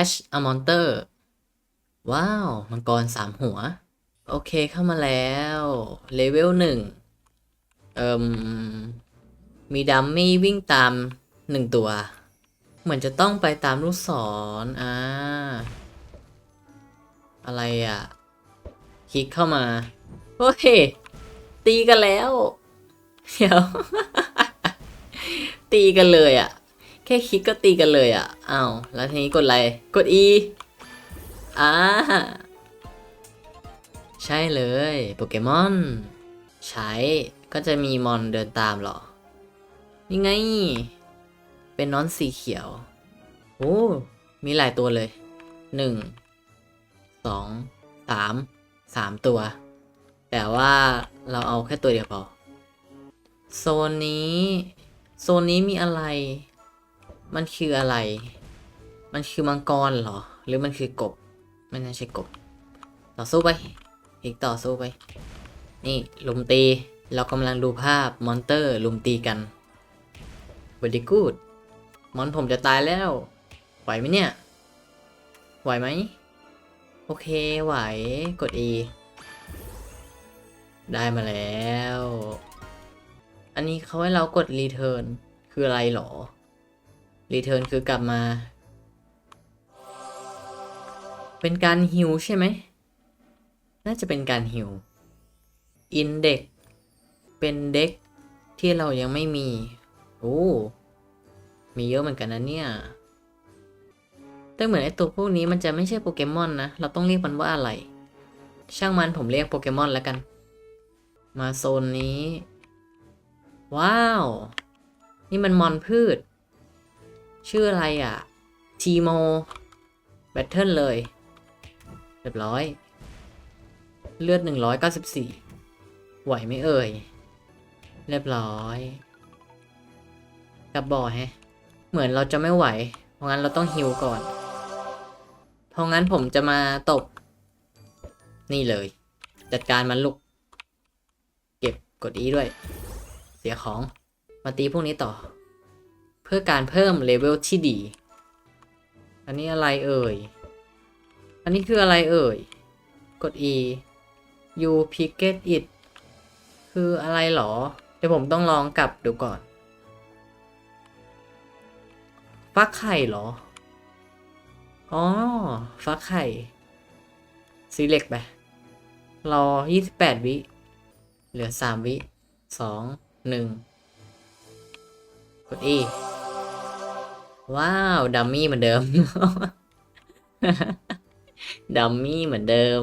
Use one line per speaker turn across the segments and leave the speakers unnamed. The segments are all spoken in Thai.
catch a monster ว้าว มังกรสามหัว โอเคเข้ามาแล้ว เลเวลหนึ่งเอ่มมีดัมมี่วิ่งตามหนึ่งตัว เหมือนจะต้องไปตามลูกศรอ่า อะไรอะ คลิกเข้ามา โอ้ย ตีกันแล้ว เดี๋ยว ตีกันเลยอะ ค่คลิกก็ตีกันเลยอะอ้าวแล้วทีนี้กดอะไร กด E อ่าใช่เลยโปเกมอน ใช้ก็จะมีมอนเดินตามหรอ นี่ไง เป็นน้อนสีเขียว โอ้ มีหลายตัวเลย หนึ่ง สอง สาม สามตัว แต่ว่าเราเอาแค่ตัวเดียวพอ โซนนี้ โซนนี้มีอะไร มันคืออะไร มันคือมังกรเหรอ หรือมันคือกบ ไม่น่าใช่กบ ต่อสู้ไป อีกต่อสู้ไป นี่ลุมตี เรากำลังดูภาพมอนเตอร์ลุมตีกัน very good มอนผมจะตายแล้ว ไหวไหมเนี่ย ไหวไหม โอเค ไหว กด E ได้มาแล้ว อันนี้เขาให้เรากด return คืออะไรหรอ return คือกลับมา เป็นการฮิวใช่ไหม น่าจะเป็นการฮิว index เป็นเด็กที่เรายังไม่มี โอ้ มีเยอะเหมือนกันนะเนี่ย แต่เหมือนไอตัวพวกนี้มันจะไม่ใช่โปเกมอนนะ เราต้องเรียกมันว่าอะไร ช่างมันผมเรียกโปเกมอนแล้วกัน มาโซนนี้ ว้าว นี่มันมอนพืช ชื่ออะไรอะทีโมแบทเทิลเลย เรียบร้อย เลือด 194 ไหวไหมเอ่ย เรียบร้อยกับบ่อแฮะ เหมือนเราจะไม่ไหว เพราะงั้นเราต้องฮิวก่อน เพราะงั้นผมจะมาตบ นี่เลย จัดการมันลุกเก็บกดอีด้วย เสียของ มาตีพวกนี้ต่อ พื่อการเพิ่มเลเวลที่ดี อันนี้อะไรเอ่ย อันนี้คืออะไรเอ่ย กด E you pick it คืออะไรหรอ เดี๋ยวผมต้องลองกลับดูก่อน ฟักไข่เหรอ อ๋อ ฟักไข่ ซีเล็กไป รอ 28 วิ เหลือ 3 วิ 2 1 กด E ว้าวดัมมี่เหมือนเดิม ดัมมี่เหมือนเดิม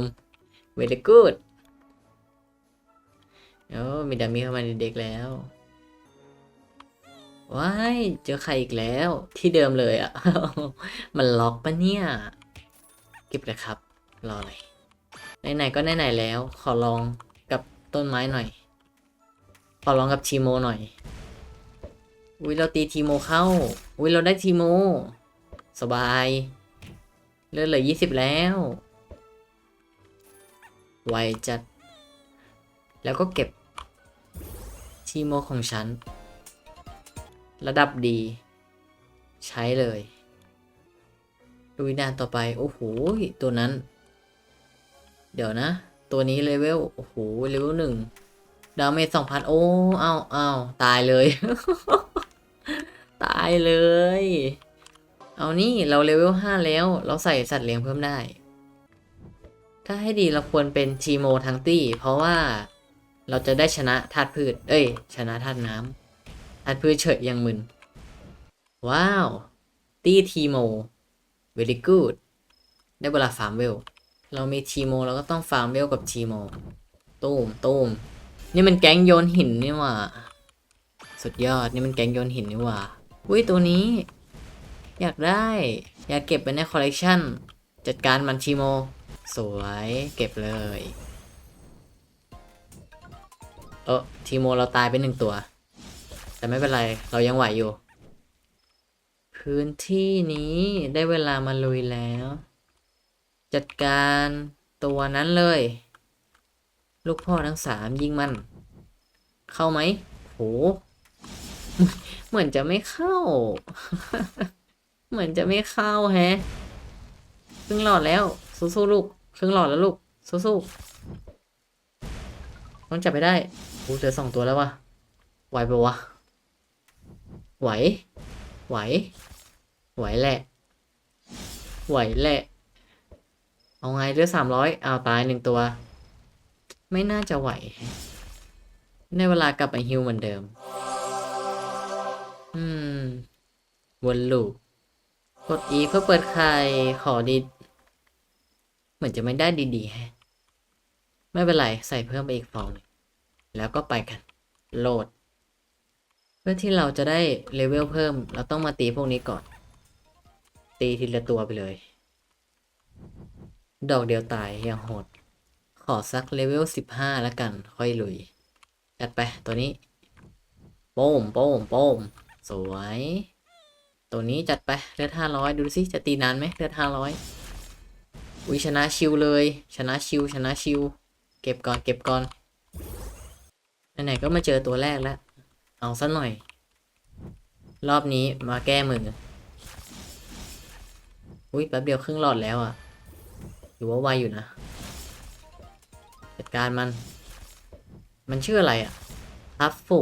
very good โอ้มีดัมมี่เข้ามาในเด็กแล้วว้ายเจอใครอีกแล้วที่เดิมเลยอะ่ะ มันล็อกปะเนี่ย เก็บเลยครับ รออะไรไหนๆก็ไหนๆแล้ว ขอลองกับต้นไม้หน่อย ขอลองกับทีโมหน่อย อุ้ยเราตีทีโมเข้า อุ้ยเราได้ทีโม สบาย เลือดเหลือยี่สิบแล้ว ไวจัด แล้วก็เก็บ ทีโมของฉัน ระดับดี ใช้เลยดูวินาต่อไป โอ้โห ตัวนั้น เดี๋ยวนะ ตัวนี้เลเวล โอ้โห เลเวลหนึ่งดาเมจสองพันโอ้ เอาเอาตายเลย ตายเลย เอานี่เราเลเวลห้าแล้ว เราใส่สัตว์เลี้ยงเพิ่มได้ ถ้าให้ดีเราควรเป็นทีโมทั้งตี้ เพราะว่าเราจะได้ชนะธาตุพืช เอ้ย ชนะธาตุน้ำธาตุพืชเฉยยังมึน ว้าว ตี้ทีโม very good ได้เวลาฟาร์มเวล เรามีทีโมเราก็ต้องฟาร์มเวลกับทีโมตูมตูมนี่มันแก๊งโยนหินนี่หว่า สุดยอดนี่มันแกงโยนหินนี่หว่าอุ้ยตัวนี้ อยากได้ อยากเก็บไปในคอลเลกชันจัดการมันทีโม สวยเก็บเลยเออทีโมเราตายไปหนึ่งตัว แต่ไม่เป็นไรเรายังไหวอยู่ พื้นที่นี้ได้เวลามาลุยแล้ว จัดการตัวนั้นเลย ลูกพ่อทั้งสามยิงมัน เข้าไหมโห เหมือนจะไม่เข้า เหมือนจะไม่เข้าแฮะครึ่งหลอดแล้ว สู้ๆลูกครึ่งหลอดแล้วลูก สู้ๆต้องจับไปได้โอ้เหลือสองตัวแล้ววะไหวปะวะ ไหว ไหว ไหวแหละ ไหวแหละ เอาไงเลือสามร้อยเอาตายหนึ่งตัว ไม่น่าจะไหวแฮในเวลากลับมาฮิวเหมือนเดิม วนลูปกด E เพื่อเปิดไข่ขอดี เหมือนจะไม่ได้ดีๆฮะไม่เป็นไร ใส่เพิ่มไปอีกฟองนึงแล้วก็ไปกัน โหลด เพื่อที่เราจะได้เลเวลเพิ่ม เราต้องมาตีพวกนี้ก่อน ตีทีละตัวไปเลย ดอกเดียวตายอย่างโหด ขอสักเลเวลสิบห้าแล้วกัน ค่อยลุย จัดไปตัวนี้ โป้มโป้มโป้มสวย ตัวนี้จัดไปเลือดห้าร้อยดูสิจะตีนานไหมเลือดห้าร้อยอุ้ยชนะชิวเลย ชนะชิวชนะชิว เก็บก่อนเก็บก่อนไหนๆก็มาเจอตัวแรกแล้ว เอาซะหน่อย รอบนี้มาแก้มืออุ้ยแป๊บเดียวครึ่งหลอดแล้วอะ่ะถือว่าไวอยู่นะจัดการมัน มันชื่ออะไรอะ่ะพัฟฟุ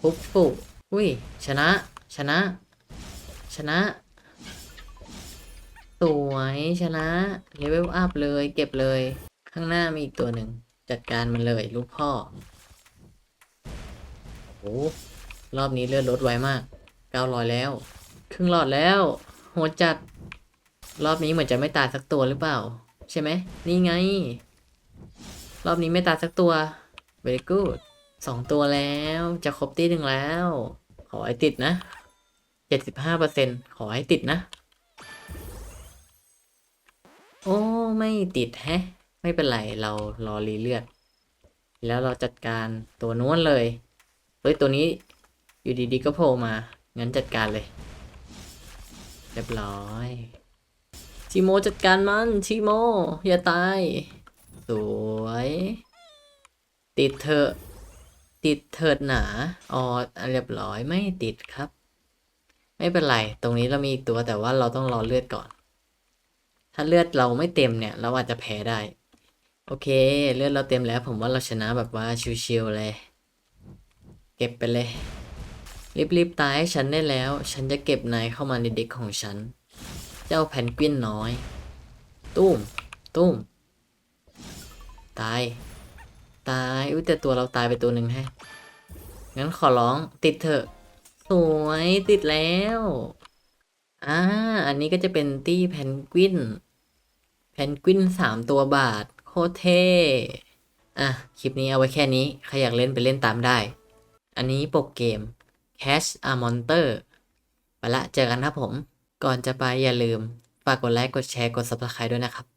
พุฟฟุอุ้ย ชนะ ชนะ ชนะ สวยชนะเลเวลอัพเลยเก็บเลย ข้างหน้ามีอีกตัวหนึ่ง จัดการมันเลยลูกพ่อโอ้รอบนี้เลือดลดไวมากเก้าร้อยแล้ว ครึ่งหลอดแล้ว โหดจัด รอบนี้เหมือนจะไม่ตายสักตัวหรือเปล่า ใช่ไหม นี่ไง รอบนี้ไม่ตายสักตัว very good สองตัวแล้ว จะครบตีหนึ่งแล้ว ขอให้ติดนะ เจ็ดสิบห้าเปอร์เซ็นขอให้ติดนะ โอ้ไม่ติดแฮะ ไม่เป็นไร เรารอรีเลือด แล้วเราจัดการตัวนู้นเลย เฮ้ย ตัวนี้อยู่ดีๆก็โผล่มา งั้นจัดการเลย เรียบร้อยทีโมจัดการมันทีโม อย่าตาย สวย ติดเถอะติดเถิดหนาอ๋อเรียบร้อยไม่ติดครับ ไม่เป็นไร ตรงนี้เรามีอีกตัวแต่ว่าเราต้องรอเลือดก่อน ถ้าเลือดเราไม่เต็มเนี่ย เราอาจจะแพ้ได้ โอเค เลือดเราเต็มแล้ว ผมว่าเราชนะแบบว่าชิวๆเลย เก็บไปเลย รีบๆตายให้ฉันได้แล้ว ฉันจะเก็บนายเข้ามาในเด็กของฉัน เจ้าแพนกวินน้อย ตุ้ม ตุ้ม ตาย ตาย อุ้ยแต่ตัวเราตายไปตัวหนึ่งแฮะงั้นขอร้องติดเถอะ สวยติดแล้ว อ่า อันนี้ก็จะเป็นตี้แพนกวิน แพนกวินสามตัวบาท โคตรเท่ อะ คลิปนี้เอาไว้แค่นี้ ใครอยากเล่นไปเล่นตามได้ อันนี้ปกเกม Cash a Monster ไปละ เจอกันครับผม ก่อนจะไปอย่าลืม ฝากกดไลค์ กดแชร์ กด Subscribe ด้วยนะครับ